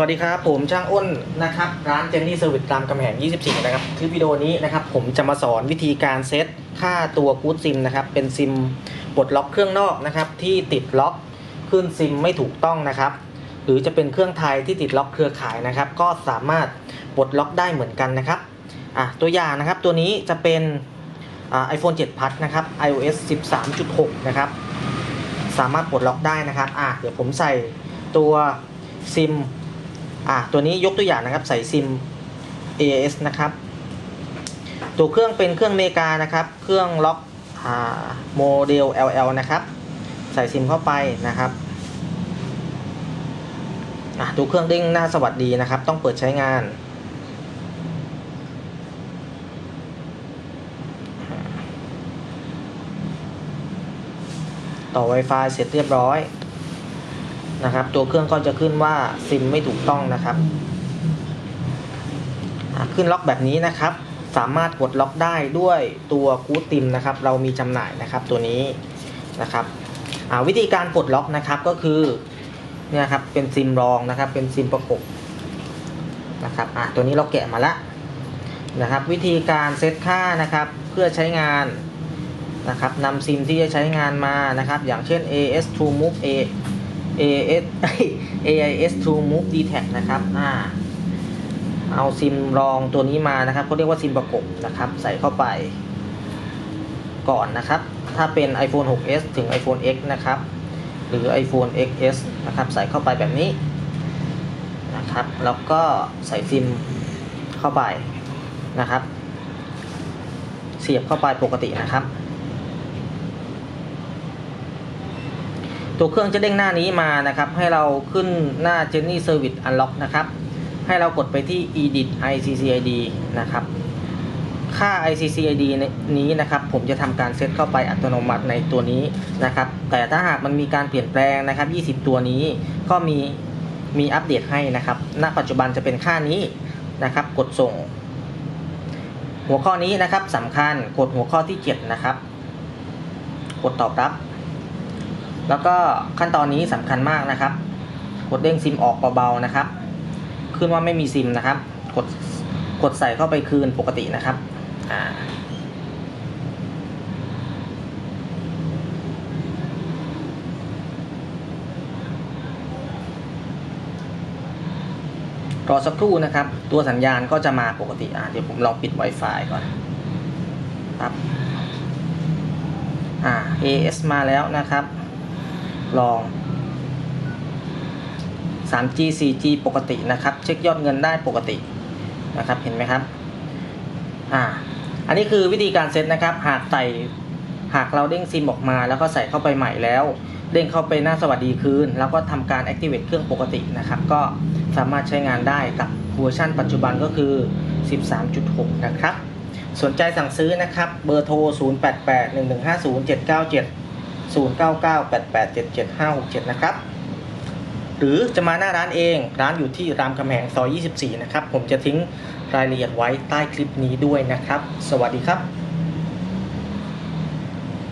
วัสดีครับ ผมช่างอ้นนะครับ ร้านเจนนี่เซอร์วิสรามคำแหง 24 นะครับคลิปวิดีโอนี้นะครับ ผมจะมาสอนวิธีการเซตค่าตัวกู๊ดซิมนะครับ เป็นซิมปลดล็อกเครื่องนอกนะครับ ที่ติดล็อกขึ้นซิมไม่ถูกต้องนะครับ หรือจะเป็นเครื่องไทยที่ติดล็อกเครือข่ายนะครับ ก็สามารถปลดล็อกได้เหมือนกันนะครับอะตัวอย่างนะครับตัวนี้จะเป็นไอ่า iPhone 7 Plus นะครับ iOS 13.6 นะครับ สามารถปลดล็อกได้นะครับอะเดี๋ยวผมใส่ตัวซิม อะตัวนี้ยกตัวอย่างนะครับใส่ซิม AAS นะครับ ตัวเครื่องเป็นเครื่องเมกานะครับ เครื่องล็อกโมเดล LL นะครับ ใส่ซิมเข้าไปนะครับอะตัวเครื่องเด้งหน้าสวัสดีนะครับ ต้องเปิดใช้งาน ต่อ Wi-Fi เสร็จเรียบร้อย นะครับ ตัวเครื่องก็จะขึ้นว่าซิมไม่ถูกต้องนะครับ ขึ้นล็อกแบบนี้นะครับ สามารถกดล็อกได้ด้วยตัวกูติมนะครับ เรามีจำหน่ายนะครับตัวนี้นะครับวิธีการปลดล็อกนะครับก็คือเนี่ยครับเป็นซิมรองนะครับ เป็นซิมประกบนะครับอะตัวนี้เราแกะมาแล้วนะครับ วิธีการเซตค่านะครับเพื่อใช้งานนะครับนำซิมที่จะใช้งานมานะครับ อย่างเช่น AS True Move A AS AIS True Move d t a c นะครับอ่าเอาซิมรองตัวนี้มานะครับเขาเรียกว่าซิมประกบนะครับ ใส่เข้าไป ก่อนนะครับ ถ้าเป็น iPhone 6s ถึง iPhone X นะครับ หรือ iPhone XS นะครับ ใส่เข้าไปแบบนี้นะครับ แล้วก็ใส่ซิมเข้าไปนะครับ เสียบเข้าไปปกตินะครับ ตัวเครื่องจะเด้งหน้านี้มานะครับ ให้เราขึ้นหน้า Jenny Service Unlock นะครับ ให้เรากดไปที่ Edit ICCID นะครับ ค่า ICCID นี้นะครับ ผมจะทำการเซตเข้าไปอัตโนมัติในตัวนี้นะครับ แต่ถ้าหากมันมีการเปลี่ยนแปลงนะครับ 20 ตัวนี้ก็มีมีอัปเดตให้นะครับ ณ ปัจจุบันจะเป็นค่านี้นะครับ กดส่ง หัวข้อนี้นะครับสำคัญ กดหัวข้อที่ 7 นะครับ กดตอบรับ แล้วก็ขั้นตอนนี้สำคัญมากนะครับ กดเด้งซิมออกเบาๆนะครับ ขึ้นว่าไม่มีซิมนะครับ กดกดใส่เข้าไปคืนปกตินะครับอ่ารอสักครู่นะครับ ตัวสัญญาณก็จะมาปกติอะเดี๋ยวผมลองปิด Wi-Fi ก่อนครับอ่า AS มาแล้วนะครับ ลอง 3G 4G ปกตินะครับ เช็คยอดเงินได้ปกตินะครับ เห็นไหมครับ อ่า อันนี้คือวิธีการเซตนะครับ หากใส่หากเราเด้งซิมออกมา แล้วก็ใส่เข้าไปใหม่แล้ว เด้งเข้าไปหน้าสวัสดีคืน แล้วก็ทำการ activate เครื่องปกตินะครับ ก็สามารถใช้งานได้กับเวอร์ชันปัจจุบันก็คือ 13.6 นะครับ สนใจสั่งซื้อนะครับ เบอร์โทร 0881150797 0998877567 นะครับ หรือจะมาหน้าร้านเองร้านอยู่ที่รามคำแหงซอย 24 นะครับ ผมจะทิ้งรายละเอียดไว้ใต้คลิปนี้ด้วยนะครับ สวัสดีครับ